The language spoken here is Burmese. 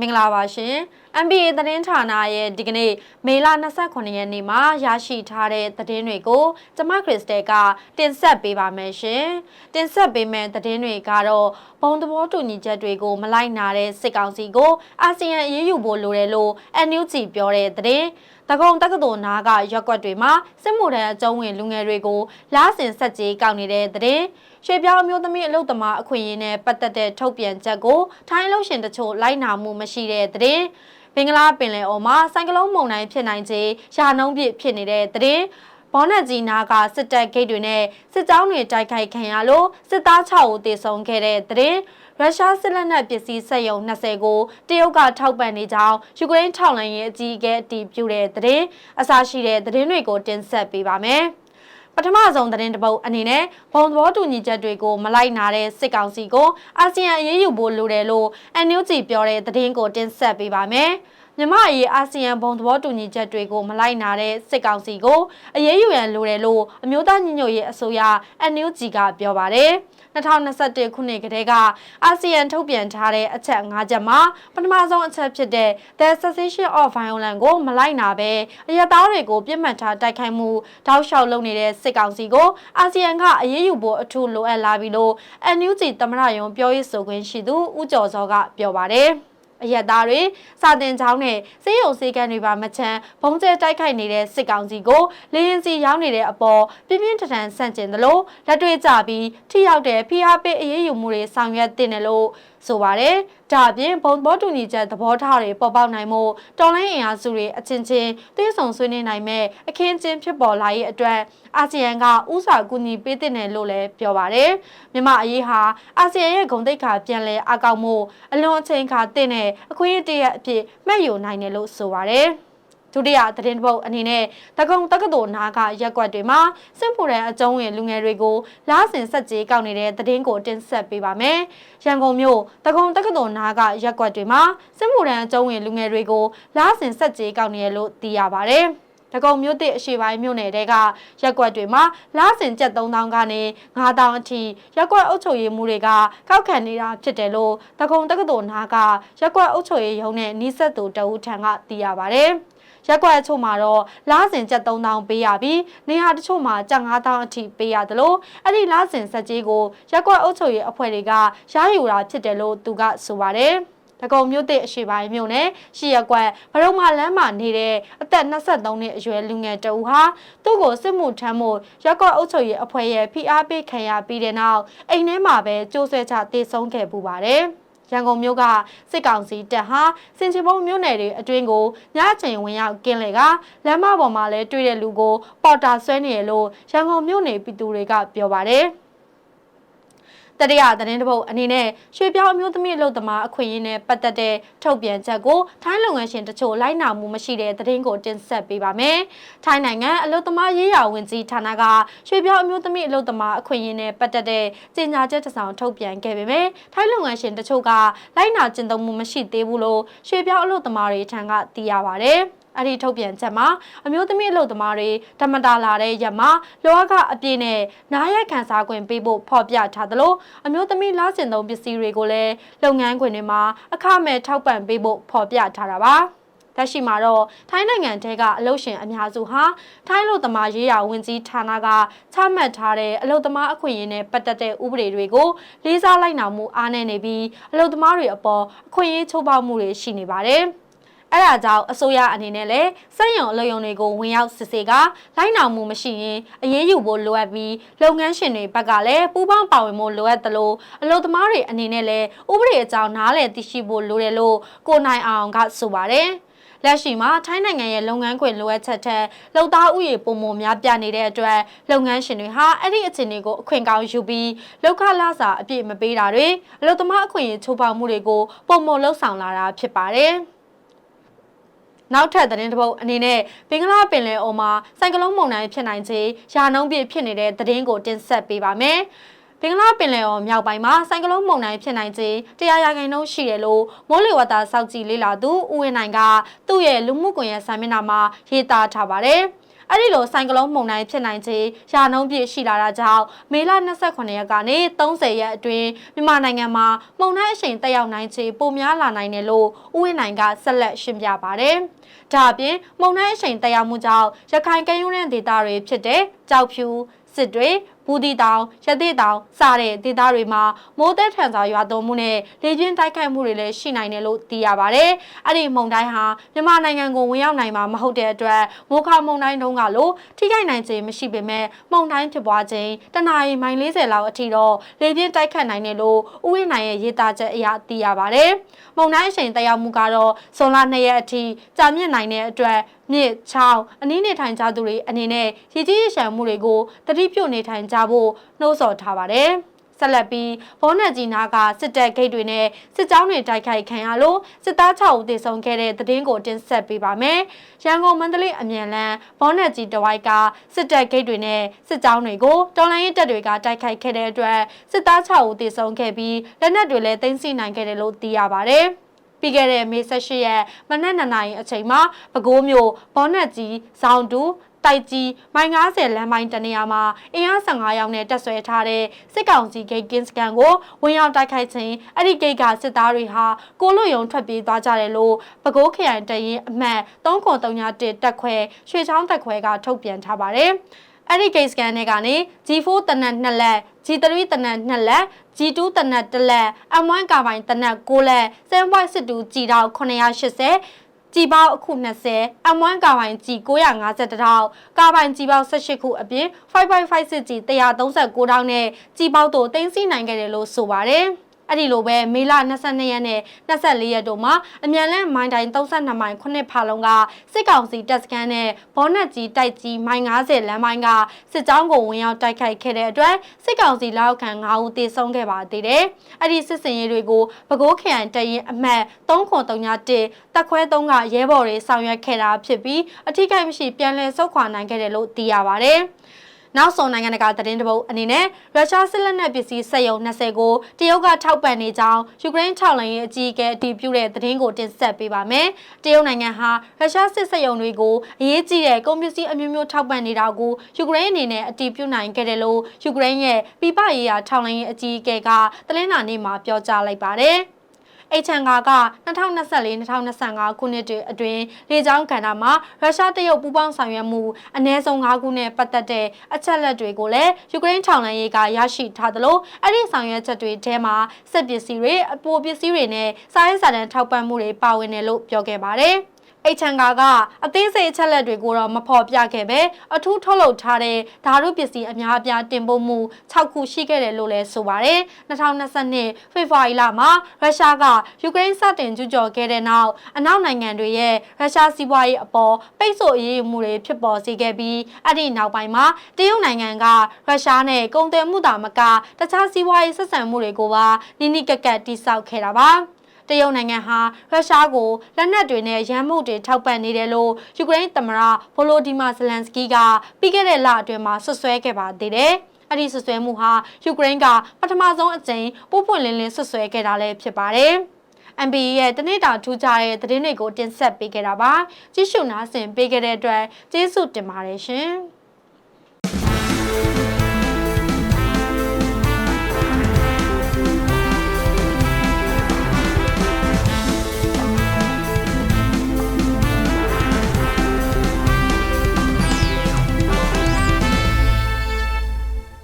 မင်္ဂလာပါရှင် MBA သတင်းဌာနရဲ့ဒီကနေ့မေလ29ရက်နေ့မှာရရှိထားတဲ့သတင်းတွေကိုကျမခရစ်စတယ်ကတင်ဆက်ပေးပါမယ်ရှင်တင်ဆက်ပေးမယ့်သတင်းတွေကတော့ဘုံသဘောတူညီချက်တွေကိုမလိုက်နာတဲ့စစ်ကောင်စီကိုအာဆီယံအရေးယူဖို့လိုတယ်လို့ NUG ပြောတဲ့သတင်းတကုံတက္ကသိုလ်နာကရက်ကွက်တွေမှာစစ်မှုထမ်းအကျုံးဝင်လူငယ်တွေကိုလားစင်ဆက်ကြေးကောက်နေတဲ့သတင်းရွှေပြောင်းမျိုးသမီးအလုပ်သမားအခွင့်အရေးနဲ့ပတ်သက်တဲ့ထုတ်ပြန်ချက်ကိုထိုင်းလုံရှင်တချို့လိုက်နာမှုမရှိတဲ့သတင်း ဘင်္ဂလားပင်လယ်အော်မှာစိုက်ကလုန်းမုန်တိုင်းဖြစ်နိုင်ခြေရာနှုံးပြစ်ဖြစ်နေတဲ့သတင်းဘောနက်ကြီးနာကစစ်တပ်ဂိတ်တွေနဲ့စစ်ကြောင်းတွေတိုက်ခိုက်ခံရလို့စစ်သား6ဦးသေဆုံးခဲ့တဲ့သတင်းရုရှားစစ်လက်နက်ပစ္စည်းစက်ရုံ20ကိုတရုတ်ကထောက်ပံ့နေကြောင်းယူကရိန်းထောက်လှမ်းရေးအကြီးအကဲအတည်ပြုတဲ့သတင်းအစရှိတဲ့သတင်းတွေကိုတင်ဆက်ပေးပါမယ်။ ပထမဆုံးသတင်းတပုတ်အနေနဲ့ဘုံသဘောတူညီချက်တွေကိုမလိုက်နာတဲ့စစ်ကောင်စီကိုအာဆီယံအရေးယူဖို့လိုတယ်လို့ NUG ပြောတဲ့သတင်းကိုတင်ဆက်ပေးပါမယ်။ မြမအရေးအာဆီယံဘုံသဘောတူညီချက်တွေကိုမလိုက်နာတဲ့စစ်ကောင်စီကိုအရေးယူရန်လိုတယ်လို့အမျိုးသားညီညွတ်ရေးအစိုးရ NUG ကပြောပါတယ်။2021ခုနှစ်ကတည်းကအာဆီယံထုတ်ပြန်ထားတဲ့အချက်၅ချက်မှာပထမဆုံးအချက်ဖြစ်တဲ့ The Cessation of Violence ကိုမလိုက်နာဘဲအရသားတွေကိုပြစ်မှတ်ထားတိုက်ခိုက်မှုတောက်လျှောက်လုပ်နေတဲ့စစ်ကောင်စီကိုအာဆီယံကအရေးယူဖို့အထူးလိုအပ်လာပြီလို့ NUG သမရယုံပြောရေးဆိုခွင့်ရှိသူဦးကျော်စောကပြောပါတယ်။ အရက်သားတွေစာတင်ချောင်းနဲ့စေယုံစေကန်တွေပါမချမ်းဘုံကျဲတိုက်ခိုက်နေတဲ့စစ်ကောင်စီကိုလေရင်စီရောက်နေတဲ့အပေါ်ပြင်းပြင်းထန်ထန်ဆန့်ကျင်သလိုလက်တွေ့ကြပြီးထိရောက်တဲ့ဖိအားပေးအရေးယူမှုတွေဆောင်ရွက်တင်တယ်လို့ ဆိုပါတယ်။ဒါအပြင်ဘုံဘောတူညီချက်သဘောထားတွေပေါ်ပေါက်နိုင်မှုတော်လိုင်းအင်အားစုတွေအချင်းချင်းသိဆောင်ဆွေးနွေးနိုင်မဲ့အခင်းချင်းဖြစ်ပေါ်လာရေးအတွက်အာဆီယံကဥစွာကူညီပေးတဲ့နယ်လို့လည်းပြောပါတယ်။မြန်မာအရေးဟာအာဆီယံရဲ့ဂုဏ်သိက္ခာပြန်လည်အကောက်မှုအလွန်အချိန်ခါတင့်တဲ့အခွင့်အရေးအဖြစ်မှတ်ယူနိုင်တယ်လို့ဆိုပါတယ်။ ဒုတိယသတင်းပုတ်အနေနဲ့တကုံတက္ကသိုလ်နာကရက်ကွက်တွေမှာစစ်မှုရန်အကျုံးဝင်လူငယ်တွေကိုလားစင်ဆက်ကြေးကောက်နေတဲ့သတင်းကိုတင်ဆက်ပေးပါမယ်။ရန်ကုန်မြို့တကုံတက္ကသိုလ်နာကရက်ကွက်တွေမှာစစ်မှုရန်အကျုံးဝင်လူငယ်တွေကိုလားစင်ဆက်ကြေးကောက်နေရလို့သိရပါတယ်။တကုံမြို့တစ်အရှိပိုင်းမြို့နယ်တဲကရက်ကွက်တွေမှာလားစင်ကျပ်3000ကနေ9000အထိရက်ကွက်အုပ်ချုပ်ရေးမှုတွေကကောက်ခံနေတာဖြစ်တယ်လို့တကုံတက္ကသိုလ်နာကရက်ကွက်အုပ်ချုပ်ရေးရုံးနဲ့နှိစက်သူတအူထံကသိရပါတယ်။ ရက်ကွက်အချို့မှာတော့လားစင်ကျပ်3000ပေးရပြီးနေရာတချို့မှာကျပ်9000အထိပေးရတယ်လို့အဲ့ဒီလားစင်ဆက်ကြီးကိုရက်ကွက်အုပ်ချုပ်ရေးအဖွဲ့တွေကရယူတာဖြစ်တယ်လို့သူကဆိုပါတယ်တကုံမြို့တဲ့အရှိပိုင်းမြို့နယ်ရှီရက်ကွက်ဘရုံမလမ်းမှာနေတဲ့အသက်23နှစ်အရွယ်လူငယ်တဦးဟာသူ့ကိုစစ်မှုထမ်းမှုရက်ကွက်အုပ်ချုပ်ရေးအဖွဲ့ရဲ့ဖိအားပေးခံရပြီးတဲ့နောက်အိမ်ထဲမှာပဲကြိုးဆွဲချတေဆုံးခဲ့ပူပါတယ်။ ရန်ကုန်မြို့ကစစ်ကောင်စီတပ်ဟာစင်ချဘုံမြို့နယ်တွေအတွင်းကိုညချိန်ဝင်ရောက်ကင်းလေကလမ်းမပေါ်မှာလဲတွေ့တဲ့လူကိုပေါ်တာဆွဲနေရလို့ရန်ကုန်မြို့နယ်ပြည်သူတွေကပြောပါတယ်။ တတိယသတင်းတစ်ပုဒ်အနေနဲ့ရွှေပြောင်းအမျိုးသမီးအလုပ်သမားအခွင့်အရေးနဲ့ပတ်သက်တဲ့ထုတ်ပြန်ချက်ကိုထိုင်းလုပ်ငန်းရှင်တချို့လိုက်နာမှုမရှိတဲ့သတင်းကိုတင်ဆက်ပေးပါမယ်။ထိုင်းနိုင်ငံအလုပ်သမားရေးရာဝန်ကြီးဌာနကရွှေပြောင်းအမျိုးသမီးအလုပ်သမားအခွင့်အရေးနဲ့ပတ်သက်တဲ့ကြေညာချက်တစ်စောင်ထုတ်ပြန်ခဲ့ပေမဲ့ထိုင်းလုပ်ငန်းရှင်တချို့ကလိုက်နာကျင့်သုံးမှုမရှိသေးဘူးလို့ရွှေပြောင်းအလုပ်သမားတွေထံကသိရပါဗျ။ အဲ့ဒီထုတ်ပြန်ချက်မှာအမျိုးသမီးအလုပ်သမားတွေဓမ္မတာလာတဲ့ရက်မှာလောကအပြည့်နဲ့နားရက်ခံစားခွင့်ပေးဖို့ဖော်ပြထားသလိုအမျိုးသမီးလားစင်သုံးပစ္စည်းတွေကိုလည်းလုပ်ငန်းခွင်တွေမှာအခမဲ့ထောက်ပံ့ပေးဖို့ဖော်ပြထားတာပါတက်ရှိမှာတော့ထိုင်းနိုင်ငံတဲကအလုပ်ရှင်အများစုဟာထိုင်းလူသမားရေးရာဝန်ကြီးဌာနကချမှတ်ထားတဲ့အလုပ်သမားအခွင့်အရေးနဲ့ပတ်သက်တဲ့ဥပဒေတွေကိုလေးစားလိုက်နာမှုအားနည်းနေပြီးအလုပ်သမားတွေအပေါ်အခွင့်အရေးချိုးဖောက်မှုတွေရှိနေပါတယ်။ အဲ့ဒါကြောင့်အစိုးရအနေနဲ့လည်းစက်ရုံအလုပ်ရုံတွေကိုဝင်ရောက်စစ်ဆေးကလိုက်နာမှုမရှိရင်အရေးယူဖို့လိုအပ်ပြီးလုပ်ငန်းရှင်တွေဘက်ကလည်းပူးပေါင်းပါဝင်ဖို့လိုအပ်သလိုအလုပ်သမားတွေအနေနဲ့လည်းဥပဒေအကြောင်းနားလည်သိရှိဖို့လိုတယ်လို့ကိုနိုင်အောင်ကဆိုပါတယ်လက်ရှိမှာထိုင်းနိုင်ငံရဲ့လုပ်ငန်းခွင်လိုအပ်ချက်ထက်လုံသားဥယေပုံမများပြနေတဲ့အတွက်လုပ်ငန်းရှင်တွေဟာအဲ့ဒီအခြေအနေကိုအခွင့်ကောင်းယူပြီးလောက်ခလာစာအပြည့်မပေးတာတွေအလုပ်သမားအခွင့်အရေးချိုးဖောက်မှုတွေကိုပုံမလှုပ်ဆောင်လာတာဖြစ်ပါတယ်။ နောက်ထပ်သတင်းတစ်ပုဒ်အနေနဲ့ဘင်္ဂလားပင်လယ်အော်မှာစိုက်ကလုံးမုန်တိုင်းဖြစ်နိုင်ခြေရာနှုန်းပြည့်ဖြစ်နေတဲ့သတင်းကိုတင်ဆက်ပေးပါမယ်။ဘင်္ဂလားပင်လယ်အော်မြောက်ပိုင်းမှာစိုက်ကလုံးမုန်တိုင်းဖြစ်နိုင်ခြေတရားရာခိုင်နှုန်းရှိတယ်လို့မိုးလေဝသစောင့်ကြည့်လေ့လာသူဦးဝင်းနိုင်ကသူ့ရဲ့လူမှုကွန်ရက်စာမျက်နှာမှာရေးသားထားပါတယ်။ အဲ့ဒီလိုဆိုင်ကလုန်းမုန်တိုင်းဖြစ်နိုင်ခြေရာနှုန်းပြည့်ရှိလာတာကြောင့်မေလ28ရက်ကနေ30ရက်အတွင်းမြန်မာနိုင်ငံမှာမုန်တိုင်းအရှိန်တက်ရောက်နိုင်ခြေပိုများလာနိုင်တယ်လို့ဥဝင်းနိုင်ကဆက်လက်ရှင်းပြပါတယ်။ဒါအပြင်မုန်တိုင်းအရှိန်တက်ရောက်မှုကြောင့်ရခိုင်ကမ်းရိုးတန်းဒေသတွေဖြစ်တဲ့ကြောက်ဖြူစစ်တွေ ဘူးတီတောင်ရသေးတောင်စတဲ့ဒေသတွေမှာမိုးသက်ထန်စွာရွာသွန်းမှုနဲ့လေပြင်းတိုက်ခိုက်မှုတွေလည်းရှိနိုင်တယ်လို့သိရပါဗျ။အဲ့ဒီမုန်တိုင်းဟာမြန်မာနိုင်ငံကိုဝင်ရောက်နိုင်မှာမဟုတ်တဲ့အတွက်မိုးခါမုန်တိုင်းတုန်းကလို့ထိခိုက်နိုင်ခြင်းမရှိပေမဲ့မုန်တိုင်းဖြစ်ပွားခြင်းတနအီမိုင်40လောက်အထိတော့လေပြင်းတိုက်ခတ်နိုင်တယ်လို့ဥဝင်းနိုင်ရဲ့ရေးသားချက်အရသိရပါဗျ။မုန်တိုင်းအချိန်တက်ရောက်မှုကတော့ဇွန်လ2ရက်အထိကြာမြင့်နိုင်တဲ့အတွက်မြစ်ချောင်းအနည်းနေထိုင်ကြသူတွေအနေနဲ့ရည်ကြီးရရှမ်းမှုတွေကိုတတိပြုတ်နေထိုင်ကြဖို့နှိုးဆော်ထားပါတယ်။ဆက်လက်ပြီးဘောနက်ကြီးနာကစစ်တပ်ဂိတ်တွေနဲ့စစ်ကြောင်းတွေတိုက်ခိုက်ခံရလို့စစ်သား6ဦးသေဆုံးခဲ့တဲ့သတင်းကိုတင်ဆက်ပေးပါမယ်။ရန်ကုန်မန္တလေးအမြန်လန်းဘောနက်ကြီးတဝိုက်ကစစ်တပ်ဂိတ်တွေနဲ့စစ်ကြောင်းတွေကိုတော်လိုင်းရေးတပ်တွေကတိုက်ခိုက်ခဲ့တဲ့အတွက်စစ်သား6ဦးသေဆုံးခဲ့ပြီးလက်နက်တွေလည်းသိမ်းဆည်းနိုင်ခဲ့တယ်လို့သိရပါတယ်။ ပြီးခဲ့တဲ့မေ18ရက်မနက်2နာရီအချိန်မှာပဲခူးမြို့ဘောနက်ကြီးဇောင်တူတိုက်ကြီးမိုင်90လမ်းမိုင်တနေရာမှာအင်အား15ယောက်နဲ့တက်ဆွဲထားတဲ့စစ်ကောင်စီဂိတ်ကင်းစကန်ကိုဝင်ရောက်တိုက်ခိုက်ခြင်းအဲ့ဒီဂိတ်ကစစ်သားတွေဟာကိုလွတ်ယုံထွက်ပြေးသွားကြတယ်လို့ပဲခူးခရိုင်တရင်အမှတ်3931တက်ခွဲရွှေချောင်းတက်ခွဲကထုတ်ပြန်ထားပါတယ်။ အဲ့ဒီ case scan တွေကနေ G4 တနက်2လက် G3 တနက်2လက် G2 တနက်1လက် M1 ကာပိုင်တနက်6လက်7.62 G တောက်980ကြည်ပေါက်အခု20 M1 ကာပိုင်ကြည်950တောက်ကာပိုင်ကြည်ပေါက်18ခုအပြင်5.56ကြည်139တောက်နဲ့ကြည်ပေါက်တို့တင်စီနိုင်ခဲ့တယ်လို့ဆိုပါတယ် အဲ့ဒီလိုပဲမေလ22ရက်နဲ့24ရက်တို့မှာအမြန်လန်းမိုင်တိုင်32မိုင်9ဖာလုံးကစစ်ကောင်စီတပ်စခန်းနဲ့ဘောနက်ကြီးတိုက်ကြီးမိုင်90လမ်းမိုင်ကစစ်ကြောင်းကိုဝင်ရောက်တိုက်ခိုက်ခဲ့တဲ့အတွက်စစ်ကောင်စီလက်အောက်ခံ9ဦးသေဆုံးခဲ့ပါသေးတယ်။အဲ့ဒီစစ်စင်ရေးတွေကိုပဲခူးခရိုင်တရင်အမှတ်3931တက်ခွဲ3ကရဲဘော်တွေဆောင်ရွက်ခဲ့တာဖြစ်ပြီးအထိကိမရှိပြန်လည်ဆုတ်ခွာနိုင်ခဲ့တယ်လို့သိရပါဗျ။ နောက်ဆုံးနိုင်ငံတကာသတင်းတပုတ်အနေနဲ့ရုရှားစစ်လက်နက်ပစ္စည်းစက်ရုံ20ကိုတရုတ်ကထောက်ပံ့နေကြောင်းယူကရိန်းထောက်လှမ်းရေးအကြီးအကဲအတည်ပြုတဲ့သတင်းကိုတင်ဆက်ပေးပါမယ်။တရုတ်နိုင်ငံဟာရုရှားစစ်စက်ရုံတွေကိုအရေးကြီးတဲ့ကုန်ပစ္စည်းအမျိုးမျိုးထောက်ပံ့နေတာကိုယူကရိန်းအနေနဲ့အတည်ပြုနိုင်ခဲ့တယ်လို့ယူကရိန်းရဲ့ပြည်ပရေးရာထောက်လှမ်းရေးအကြီးအကဲကတလင်းနာနေ့မှာပြောကြားလိုက်ပါတယ်။ H&G က2024-2025ခုနှစ်အတွင်းလေကြောင်းကဏ္ဍမှာရုရှားတရုတ်ပူးပေါင်းဆောင်ရွက်မှုအနည်းဆုံး၅ခုနဲ့ပတ်သက်တဲ့အချက်လက်တွေကိုလည်းယူကရိန်းထောင်လှမ်းရေးကရရှိထားသလိုအဲ့ဒီဆောင်ရွက်ချက်တွေထဲမှာစစ်ပစ္စည်းတွေအပိုပစ္စည်းတွေနဲ့စာရေးစာတမ်းထောက်ပံ့မှုတွေပါဝင်တယ်လို့ပြောခဲ့ပါတယ်။ H&G ကအသေးစိတ်အချက်လက်တွေကိုတော့မဖော်ပြခဲ့ပဲအထူးထုတ်လုပ်ထားတဲ့ဓာတုပစ္စည်းအများအပြားတင်ပို့မှု6ခုရှိခဲ့တယ်လို့လည်းဆိုပါတယ်2022ဖေဖော်ဝါရီလမှာရုရှားကယူကရိန်းစတင်ကျူးကျော်ခဲ့တဲ့နောက်အနောက်နိုင်ငံတွေရဲ့ရုရှားစီးပွားရေးအပေါ်ပိတ်ဆို့အရေးယူမှုတွေဖြစ်ပေါ်စေခဲ့ပြီးအဲ့ဒီနောက်ပိုင်းမှာတရုတ်နိုင်ငံကရုရှားနဲ့ကုန်သွယ်မှုတာမကတခြားစီးပွားရေးဆက်ဆံမှုတွေကိုပါနိနိကက်ကက်တိစောက်ခဲ့တာပါ တရုတ်နိုင်ငံဟာရုရှားကိုလက်နက်တွေနဲ့ရန်မှုတွေထောက်ပံ့နေတယ်လို့ယူကရိန်းသမ္မတဗိုလိုဒီမာဇလန်စကီးကပြီးခဲ့တဲ့လအတွင်းမှာဆွဆွဲခဲ့ပါသေးတယ်။အဲ့ဒီဆွဆွဲမှုဟာယူကရိန်းကပထမဆုံးအကြိမ်ပို့ပွင့်လင်းလင်းဆွဆွဲခဲ့တာလည်းဖြစ်ပါတယ်။ MBE ရဲ့တနေ့တာထူးခြားတဲ့သတင်းတွေကိုတင်ဆက်ပေးခဲ့တာပါ။ကြည့်ရှုနားဆင်ပေးခဲ့တဲ့အတွက်ကျေးဇူးတင်ပါတယ်ရှင်။